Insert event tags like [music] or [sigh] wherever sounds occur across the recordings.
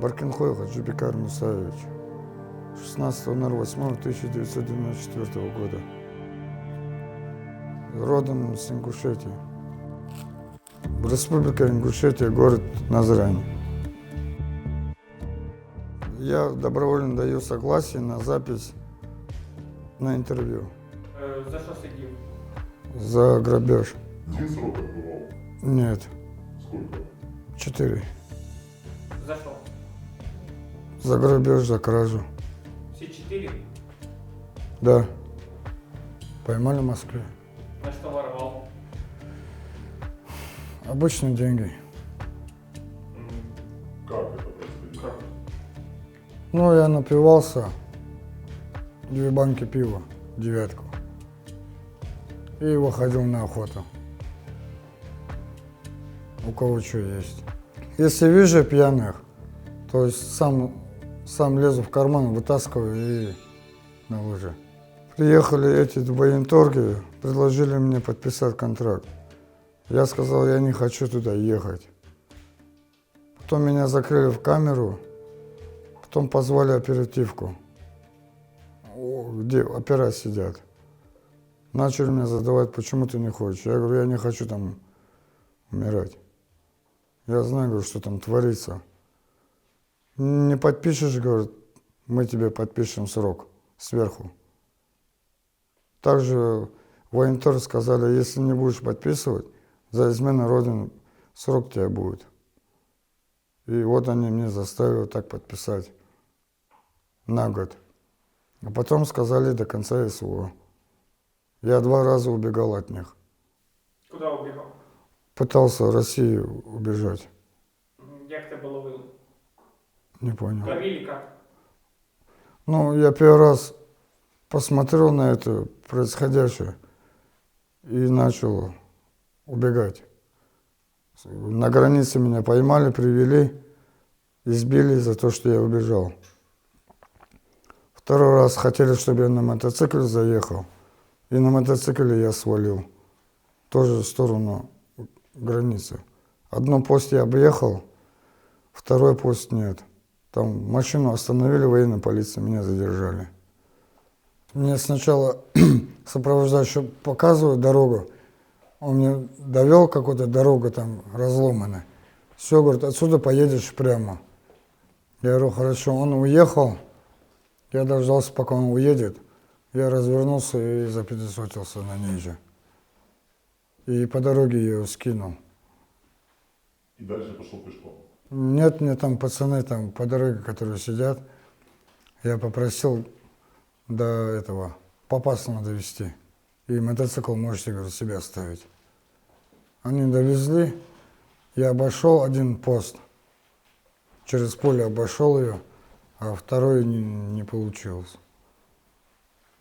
Баркинхой Хаджибекар Мусаевич. 16.08.1994 года. Родом с Ингушетии. Республика Ингушетия, город Назрань. Я добровольно даю согласие на запись на интервью Е, За що сидів? за грабеж. Один срок отбывал. Нет, Сколько? четыре. За що? За грабеж, за кражу. Всі чотири? Да. Поймали в Москве. На що воровал? Обычные деньги. Как это происходило? Как? Ну, я напивался. Две банки пива, девятку. И выходил на охоту. У кого что есть. Если вижу пьяных, то есть сам, сам лезу в карман, вытаскиваю и на лыжи. Приехали эти военторги, предложили мне подписать контракт. Я сказал, я не хочу туда ехать. Потом меня закрыли в камеру, Потом позвали оперативку, где опера сидят. Начали мне задавать, почему ты не хочешь. Я говорю, я не хочу там умирать. Я знаю, говорю, что там творится. Не подпишешь, говорит, мы тебе подпишем срок сверху. Также военторы сказали, если не будешь подписывать, за измену Родины срок тебе будет. И вот они мне заставили так подписать на год. А потом сказали до конца СВО. Я два раза убегал от них. Куди убігав? Пытался в Россию убежать. Як тебе ловили? Не понял. Ловили як? Ну, я первый раз посмотрел на это происходящее и начал убегать. На границе меня поймали, привели, избили за то, что я убежал. Второй раз хотели, чтобы я на мотоцикле заехал, и на мотоцикле я свалил. Тоже в сторону границы. Одну пост я объехал, второй пост нет. Там машину остановили, военная полиция, меня задержали. Мне сначала [clears throat] сопровождающий показывают дорогу. Он мне довел какую-то дорогу там разломанная. Все, говорит, отсюда поедешь прямо. Я говорю, хорошо. Он уехал. Я дождался, пока он уедет. Я развернулся и запятисотился на ней. И по дороге его скинул. И дальше пошел пешком. Нет, мне там пацаны там по дороге, которые сидят, я попросил до этого Попасного довести. И мотоцикл можете, говорю, себе оставить. Они довезли, я обошел один пост, через поле обошел ее, а второй не, не получилось.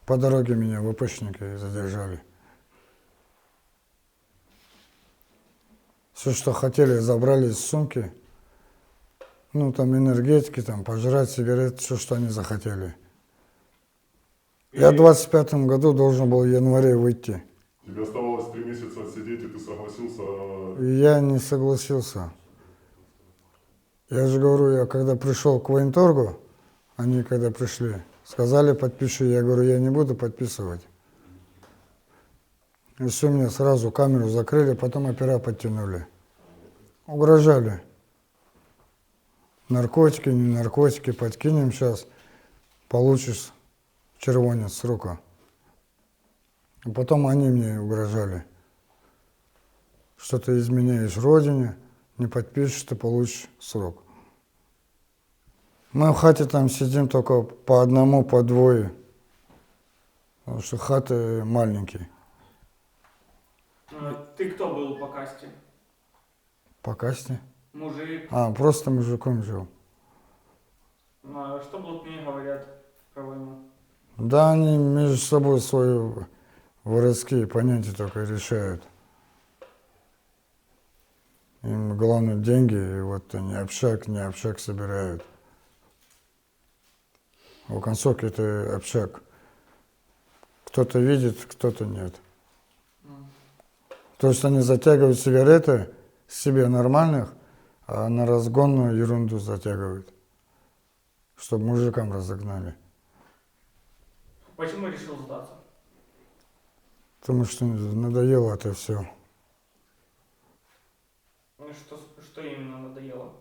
По дороге меня ВПшники задержали. Все, что хотели, забрали из сумки. Ну, там энергетики, там, пожрать, сигарет, все, что они захотели. Я в 25 году должен был в январе выйти. Тебе оставалось три месяца отсидеть, и ты согласился... И я не согласился. Я же говорю, я когда пришел к военторгу, они когда пришли, сказали подпиши, я говорю, я не буду подписывать. И все, мне сразу камеру закрыли, потом опера подтянули. Угрожали. Наркотики, не наркотики, подкинем сейчас, получишь червонец срока. А потом они мне угрожали, что ты изменяешь родине, не подпишешь, ты получишь срок. Мы в хате там сидим только по одному, по двое, потому что хаты маленькие. Е, Ти хто був по касті? По касте. Мужик. А, просто мужиком жил. А Что блатные говорят про войну? Да, они между собой свои воровские понятия только решают. Им главное деньги, и вот они общак, не общак собирают. У концовки это общак. Кто-то видит, кто-то нет. То есть они затягивают сигареты себе нормальных, а на разгонную ерунду затягивают. чтобы мужикам разогнали. Почему решил сдаться? Потому что надоело это все. Ну, Что, что именно надоело?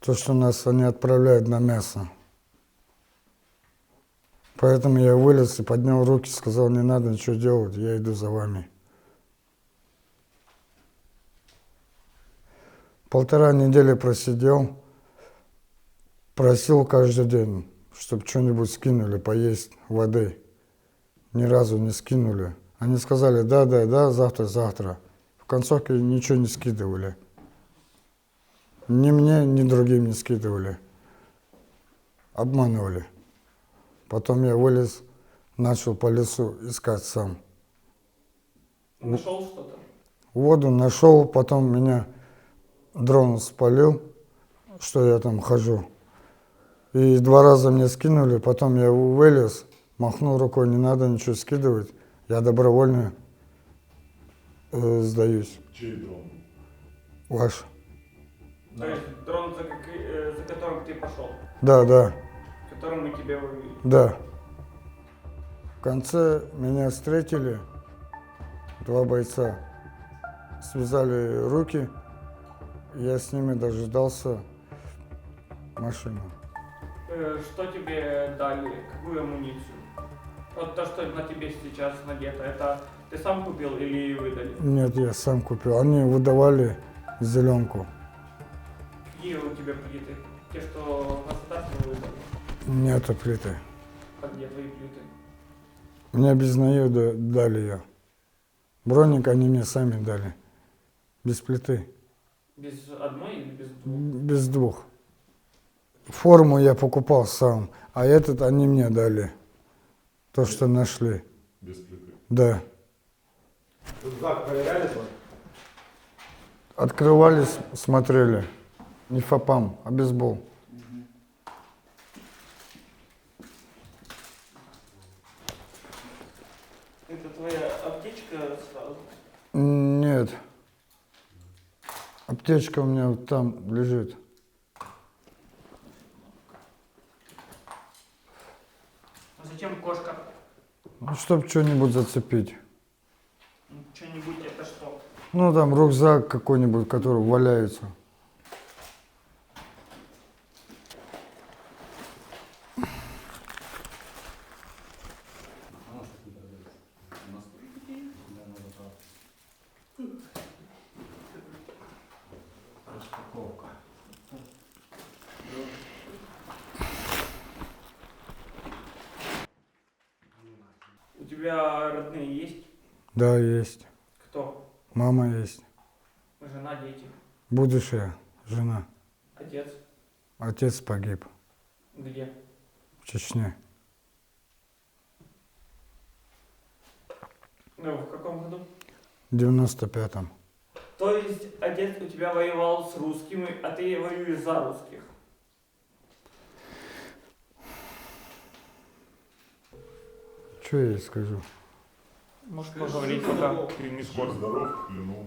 То, что нас они отправляют на мясо. Поэтому я вылез и поднял руки, сказал, не надо ничего делать, я иду за вами. Полтора недели просидел, просил каждый день, чтобы что-нибудь скинули, поесть воды. Ни разу не скинули. Они сказали, да, да, да, завтра, завтра. В концовке ничего не скидывали. Ни мне, ни другим не скидывали. Обманывали. Потом я вылез, начал по лесу искать сам. Нашел что-то? Воду нашел, потом меня дрон спалил, что я там хожу. И два раза мне скинули, потом я вылез, махнул рукой, не надо ничего скидывать, я добровольно э, сдаюсь. Чей дрон? Ваш. То есть дрон, за, как- э, за которым ты пошел, Да, да. которым мы тебя вывели. Да. В конце меня встретили два бойца. Связали руки. Я с ними дожидался машину. Э, Что тебе дали? Какую амуницию? Вот то, что на тебе сейчас надето, это ты сам купил или выдали? Нет, я сам купил. Они выдавали зеленку. Какие у тебя плиты? Те, что государство выдало? Нету плиты. А где твои плиты? Мне без нее да- дали ее. Броник они мне сами дали. Без плиты. Без одной или без двух? Без двух. Форму я покупал сам, а этот они мне дали. То, что нашли. Без плиты. Да. Рюкзак проверяли твой? Открывали, смотрели. Не фапам, а бейсбол. Это твоя аптечка сразу? Нет. Аптечка у меня вот там лежит. А зачем кошка? Ну, чтобы что-нибудь зацепить. Ну, Что-нибудь это что? Ну, там рюкзак какой-нибудь, который валяется. Распаковка. У тебя родные есть? Да, есть. Кто? Мама есть. Жена, дети, Будущая жена. отец? Отец погиб Где? в Чечне. Ну, в каком году? В 95-м. То есть отец у тебя воевал с русскими, а ты воюешь за русских? Что я ей скажу? Может поговорить пока? Жив, здоров, плену.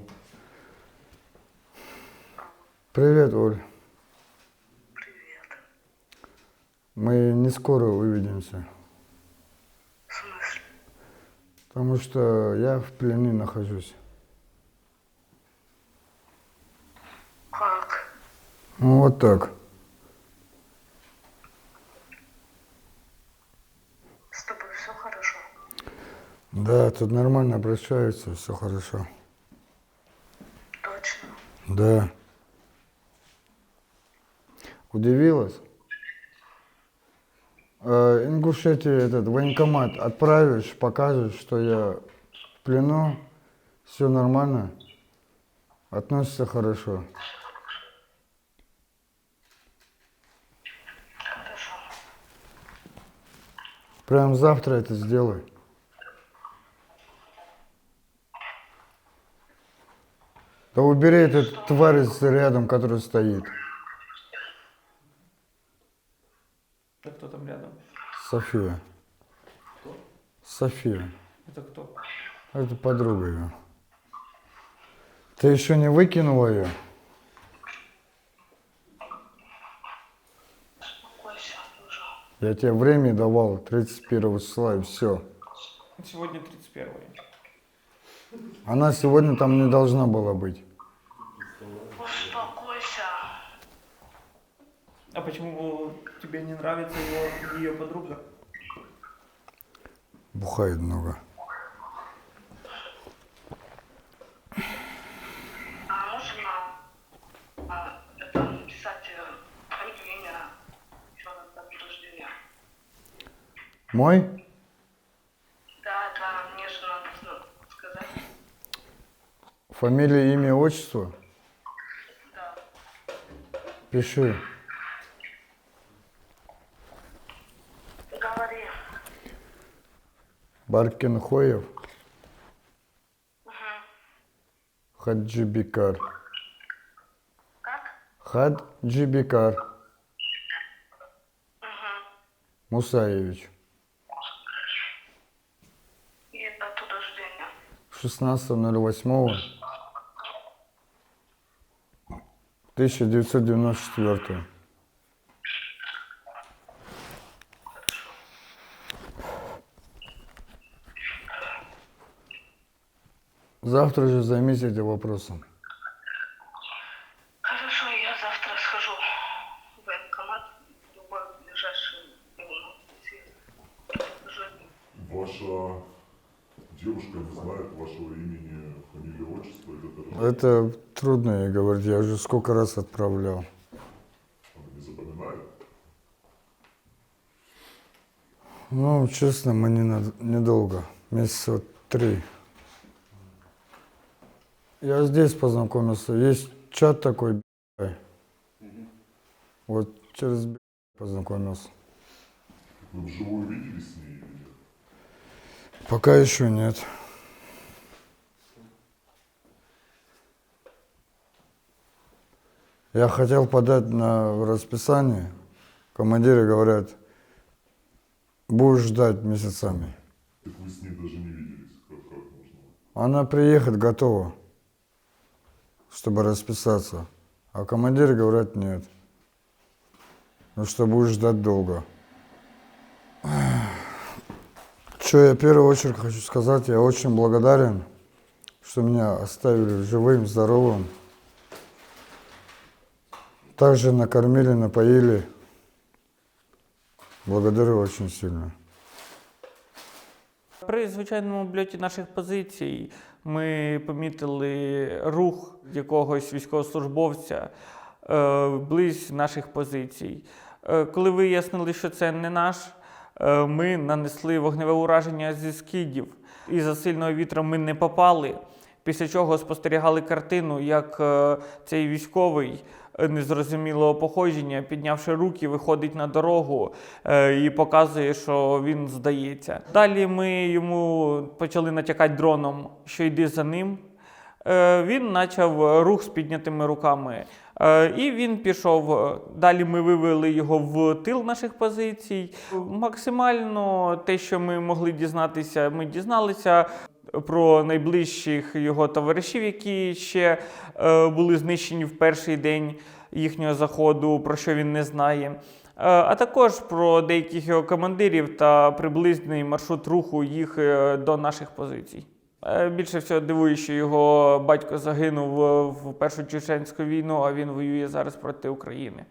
Привет, Оль. Привет. Мы не скоро увидимся. В смысле? Потому что я в плену нахожусь. Как? Ну, вот так. С тобой все хорошо? Да, тут нормально обращаются, все хорошо. Точно. Да. Удивилась? Э, Ингушетии этот военкомат отправишь, покажешь, что я в плену, все нормально, относится хорошо. Хорошо. Прям завтра это сделай. Да убери эту тварь рядом, которая стоит. Да кто там рядом? София. Кто? София. Это кто? Это подруга ее. Ты еще не выкинула ее? Я тебе время давал 31 числа и все. Сегодня 31 Она сегодня там не должна была быть. Успокойся. А почему тебе не нравится его, ее подруга? Бухает много. А Фамилия, имя, отчество? Да. Пиши. Говори. Баркин Хоев. Угу. Хаджибикар. Как? Хаджибикар Угу. Мусаевич. И дату рождения. 16.08. 1994. Завтра же займись этим вопросом. Хорошо, я завтра схожу в военкомат, любой ближайший. Ваша девушка не знает вашего имени, фамилии, отчества рождения. Это трудно ей говорить, я уже сколько раз отправлял. Не запоминает. Ну, честно, мы не над- недолго, месяца три. Я здесь познакомился, есть чат такой, б***ь. вот через познакомился. Вы вживую виделись с ней? Пока еще нет. Я хотел подать на расписание. Командиры говорят, будешь ждать месяцами. Так вы с ней даже не виделись. Как, как можно? Она приехать готова, чтобы расписаться. А командиры говорят нет. Ну что будешь ждать долго. Что я в первую очередь хочу сказать, я очень благодарен, что меня оставили живым, здоровым. Также накормили, напоили. Благодарю очень сильно. При звичайному обльоті наших позицій ми помітили рух якогось військовослужбовця е, близь наших позицій. Е, коли вияснили, що це не наш, е, ми нанесли вогневе ураження зі скидів. І за сильного вітра ми не попали. Після чого спостерігали картину, як е, цей військовий незрозумілого походження, піднявши руки, виходить на дорогу е, і показує, що він здається. Далі ми йому почали натякати дроном, що йди за ним. Е, Він почав рух з піднятими руками. Е, І він пішов. Далі ми вивели його в тил наших позицій. Максимально те, що ми могли дізнатися, ми дізналися про найближчих його товаришів, які ще е, були знищені в перший день їхнього заходу, про що він не знає. Е, А також про деяких його командирів та приблизний маршрут руху їх е, до наших позицій. Більше всього дивує, що його батько загинув в Першу Чеченську війну, а він воює зараз проти України.